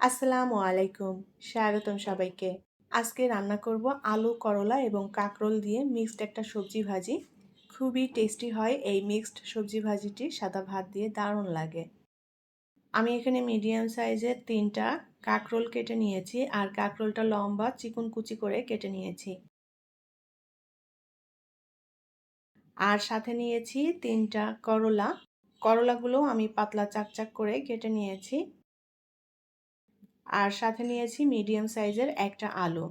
আসসালামু আলাইকুম, স্বাগতম সবাইকে। আজকে রান্না করব আলু, করলা এবং কাঁকরোল দিয়ে মিক্সড একটা সবজি ভাজি। খুবই টেস্টি হয় এই মিক্সড সবজি ভাজিটি সাদা ভাত দিয়ে দারুণ লাগে। আমি এখানে মিডিয়াম সাইজের তিনটা কাঁকরোল কেটে নিয়েছি আর কাঁকরোলটা লম্বা চিকন কুচি করে কেটে নিয়েছি। আর সাথে নিয়েছি তিনটা করলা। করলাগুলো আমি পাতলা চাকচাক করে কেটে নিয়েছি। আর সাথে নিয়েছি মিডিয়াম সাইজের একটা আলু।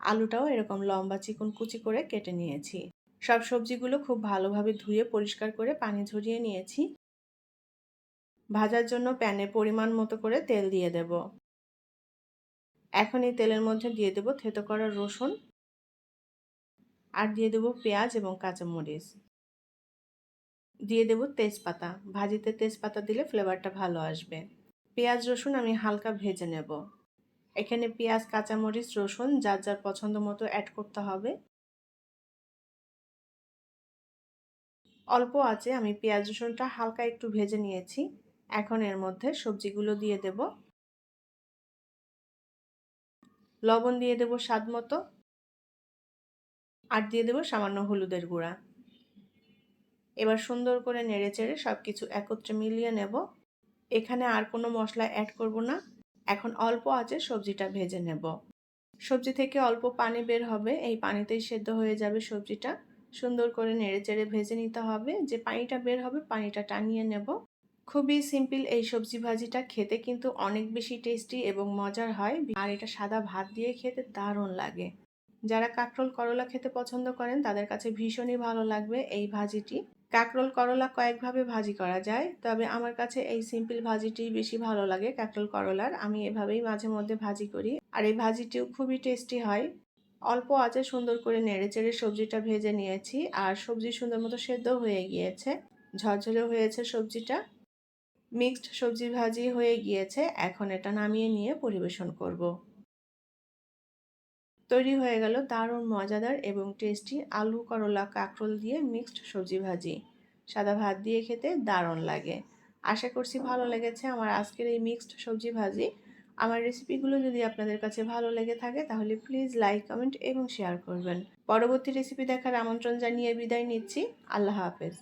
আলুটাও এরকম লম্বা চিকন কুচি করে কেটে নিয়েছি। সব সবজিগুলো খুব ভালোভাবে ধুয়ে পরিষ্কার করে পানি ঝরিয়ে নিয়েছি। ভাজার জন্য প্যানে পরিমাণ মতো করে তেল দিয়ে দেব। এখন এই তেলের মধ্যে দিয়ে দেব থেতো করা রসুন আর দিয়ে দেব পেঁয়াজ এবং কাঁচামরিচ। দিয়ে দেব তেজপাতা। ভাজিতে তেজপাতা দিলে ফ্লেভারটা ভালো আসবে। পেঁয়াজ রসুন আমি হালকা ভেজে নেব। এখানে পেঁয়াজ, কাঁচামরিচ, রসুন যার যার পছন্দ মতো অ্যাড করতে হবে। অল্প আছে আমি পেঁয়াজ রসুনটা হালকা একটু ভেজে নিয়েছি। এখন এর মধ্যে সবজিগুলো দিয়ে দেব। লবণ দিয়ে দেব স্বাদ মতো। আর দিয়ে দেব সামান্য হলুদের গুঁড়া। এবার সুন্দর করে নেড়ে চেড়ে সব কিছু একত্রে মিলিয়ে নেব। এখানে আর কোনো মশলা অ্যাড করব না। এখন অল্প আছে সবজিটা ভেজে নেব। সবজি থেকে অল্প পানি বের হবে। এই পানিতেই সেদ্ধ হয়ে যাবে সবজিটা। সুন্দর করে নেড়ে চেড়ে ভেজে নিতে হবে। যে পানিটা বের হবে, পানিটা টানিয়ে নেব। খুবই সিম্পল এই সবজি ভাজিটা খেতে কিন্তু অনেক বেশি টেস্টি এবং মজার হয়। আর এটা সাদা ভাত দিয়ে খেতে দারুণ লাগে। যারা কাঁকরোল করলা খেতে পছন্দ করেন, তাদের কাছে ভীষণই ভালো লাগবে এই ভাজিটি। কাঁকরোল করলা কয়েকভাবে ভাজি করা যায়, তবে আমার কাছে এই সিম্পল ভাজিটি বেশি ভালো লাগে কাঁকরোল করলার। আমি এভাবেই মাঝে মধ্যে ভাজি করি। আর এই ভাজিটিও খুবই টেস্টি হয়। অল্প আছে সুন্দর করে নেড়ে চেড়ে সবজিটা ভেজে নিয়েছি, আর সবজি সুন্দর মতো সেদ্ধ হয়ে গিয়েছে। ঝরঝরে হয়েছে সবজিটা। মিক্সড সবজি ভাজি হয়ে গিয়েছে। এখন এটা নামিয়ে নিয়ে পরিবেশন করব। তৈরি হয়ে গেল দারুণ, মজাদার এবং টেস্টি আলু করলা কাঁকরোল দিয়ে মিক্সড সবজি ভাজি। সাদা ভাত দিয়ে খেতে দারুণ লাগে। আশা করছি ভালো লেগেছে আমার আজকের এই মিক্সড সবজি ভাজি। আমার রেসিপিগুলো যদি আপনাদের কাছে ভালো লেগে থাকে তাহলে প্লিজ লাইক কমেন্ট এবং শেয়ার করবেন। পরবর্তী রেসিপি দেখার আমন্ত্রণ জানিয়ে বিদায় নিচ্ছি। আল্লাহ হাফেজ।